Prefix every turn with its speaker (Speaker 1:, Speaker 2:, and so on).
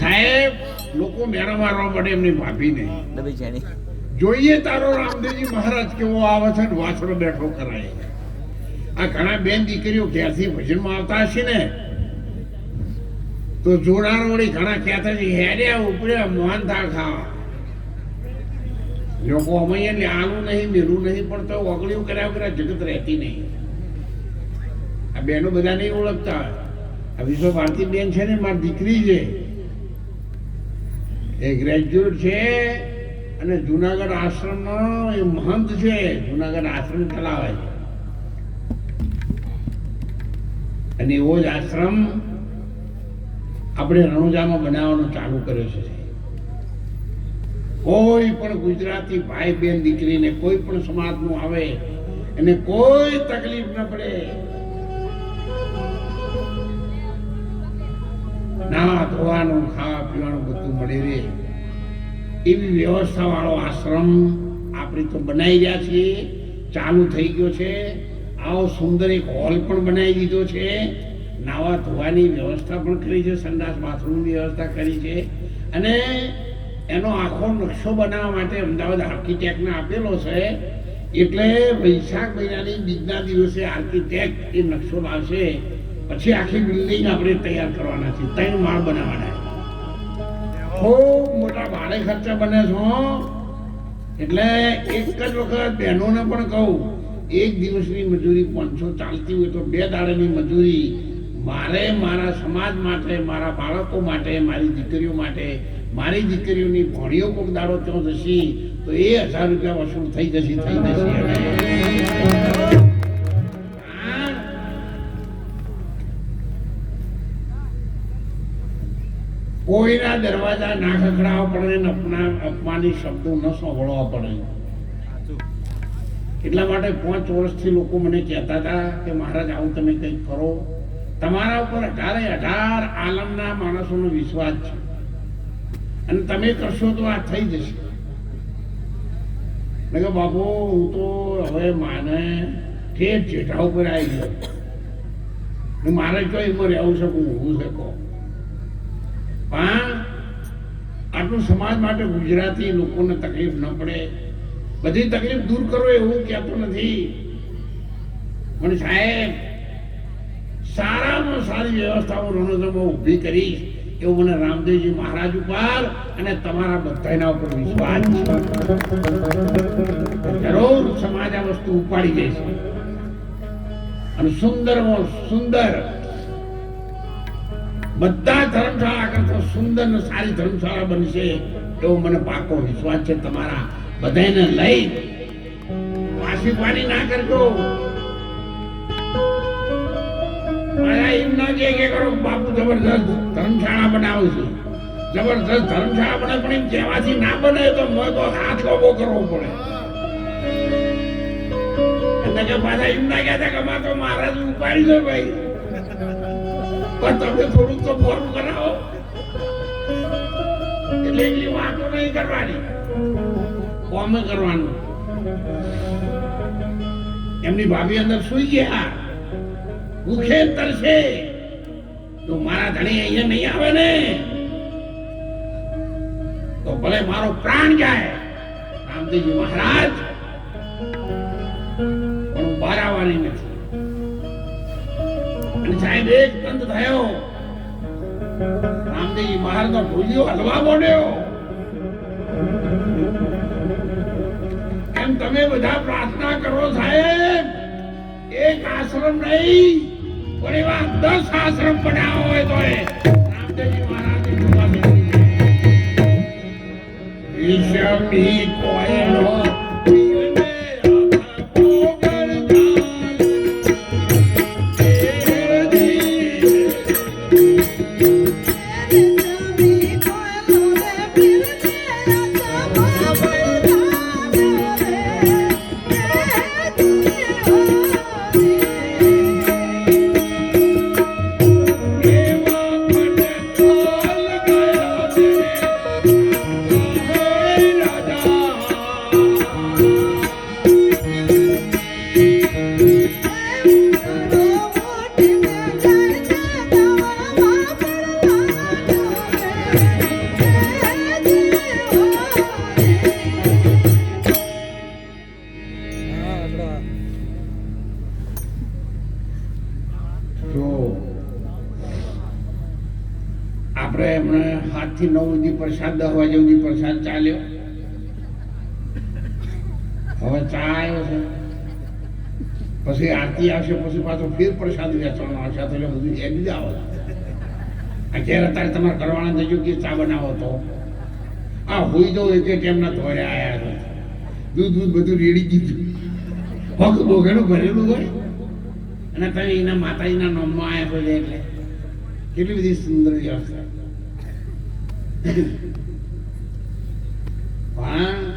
Speaker 1: સાહેબ લોકો મેળા મારવા પડે એમની ભાભી નહીં. જોઈએ તારો રામદેવજી મહારાજ કેવો આવે છે વાછડો બેઠો કરાય. આ ઘણા બેન દીકરીઓ ક્યારથી ભજનમાં આવતા હશે ને તો જોડાણ વળી ઘણા કહેતા છે હેર્યા ઉપર્યા મોહન થાળ ખાવા લોકો અમે એટલે આનું નહીં મેરું નહીં પણ તો ઓગળ્યું કર્યા કર્યા જગત રહેતી નહીં. આ બેનો બધા નહીં ઓળખતા. આ વિશ્વ ભારતી બેન છે ને મારી દીકરી છે. એ ગ્રેજ્યુએટ છે અને જુનાગઢ આશ્રમનો એ મહંત છે. જુનાગઢ આશ્રમ ચલાવે છે. અને એવો જ આશ્રમ આપણે રણુજામાં બનાવવાનો ચાલુ કર્યો છે. કોઈ પણ ગુજરાતી ભાઈ બેન દીકરીને કોઈ પણ સમાજનું આવે, એને કોઈ તકલીફ ન પડે. નાવા, ધોવાનું, ખાવા પીવાનું બધું મળી રહે એવી વ્યવસ્થા વાળો આશ્રમ આપણે તો બનાવી રહ્યા છીએ. ચાલુ થઈ ગયો છે. આવો સુંદર એક હોલ પણ બનાવી દીધો છે. નાવા, ધોવાની વ્યવસ્થા પણ કરી છે. સંડાસ, બાથરૂમની વ્યવસ્થા કરી છે. અને એનો આખો નકશો બનાવવા માટે અમદાવાદ આર્કિટેક્ટને આપેલો છે. એટલે વૈશાખ મહિનાની બીજના દિવસે આર્કિટેક્ટ એ નકશો લાવશે. પછી આખી બિલ્ડિંગ આપણે તૈયાર કરવાના છે ત્રણ માળ બનાવવાના ખૂબ મોટા ભાડે ખર્ચા બને છો એટલે એક જ વખત બહેનોને પણ કહું, એક દિવસની મજૂરી પાંચસો ચાલતી હોય તો બે દાડાની મજૂરી. મારે મારા સમાજ માટે, મારા બાળકો માટે, મારી દીકરીઓ માટે, મારી દીકરીઓની ભણીઓ કોઈક દાડો ત્યાં જશે, તો એ હજાર રૂપિયા વસૂલ થઈ જશે થઈ જશે. કોઈના દરવાજા ના ખખડાવવા પડે ને અપના અપમાની શબ્દો ન સાંભળવા પડે. એટલા માટે પાંચ વર્ષથી લોકો મને કહેતા હતા કે, મહારાજ, આવું તમે કંઈક કરો. તમારા ઉપર અઢારે અઢાર આલમના માણસોનો વિશ્વાસ છે. અને તમે કરશો તો આ થઈ જશે. મેં કહ્યું, બાપુ, હું તો હવે માને ઠેઠ જેઠા ઉપર આવી ગયો. હું મારે કઈ એમાં રહેવું શકું હું શકો પણ આટલું સમાજ માટે ગુજરાતી લોકોને તકલીફ ન પડે. બધી તકલીફ દૂર કરો એવું કહેતો નથી. પણ સાહેબ, સારામાં સારી વ્યવસ્થાઓ રણોત્સવમાં ઊભી કરીશ એવું મને રામદેવજી મહારાજ ઉપર અને તમારા બધાના ઉપર વિશ્વાસ છે. જરૂર સમાજ આ વસ્તુ ઉપાડી જશે અને સુંદરમાં સુંદર બધા ધર્મશાળા કરતા સુંદર ને સારી ધર્મશાળા બનશે એવો મને પાકો વિશ્વાસ છે તમારા બધાને લઈ. વાસી પાણી ના કરજો. મારા એમ ના કે કે કરો બાપુ જબરદસ્ત ધર્મશાળા બનાવું છું. જબરદસ્ત ધર્મશાળા બને પણ એમ કહેવાથી ના બને તો મોય તો હાથ લોબો કરવો પડે. એટલે કે પાછા એમ ના કહેતા કે માં તો મહારાજ ઉપાડી દો ભાઈ. પણ તમે થોડુંક તો મોરું કરાવો. એટલે એટલી વાતો નહીં કરવાની. કોમે કરવાનું. એમની ભાભી અંદર સુઈ ગયા. ભૂખે તરસે. તો મારા ધણી અહીંયા નહીં આવે ને, તો ભલે મારો પ્રાણ જાય. રામદેવજી મહારાજ, પણ બહાર નથી. અને પ્રાર્થના કરો સાહેબ એક આશ્રમ નહીં પણ દસ આશ્રમ બનાવો હોય તો આપણે એમને સાતથી નવ સુધી પ્રસાદ, દસ વાગ્યા સુધી પ્રસાદ ચાલ્યો. હવે ચા આવ્યો છે. પછી આરતી આવશે, પછી પાછો ફેર પ્રસાદ વેચવાનો આવશે. એટલે બધું એ બીજા આવે ઘેર અત્યારે તમારે કરવાના દેજો કે ચા બનાવો તો. આ હોય તો એક એક એમના ધોરે આવ્યા દૂધ દૂધ બધું રેડી દીધું. પગ બોઘેડું ભરેલું હોય. અને તમે એના માતાજીના નોમમાં આવ્યા છો એટલે. કેટલી બધી સુંદર વ્યવસ્થા પણ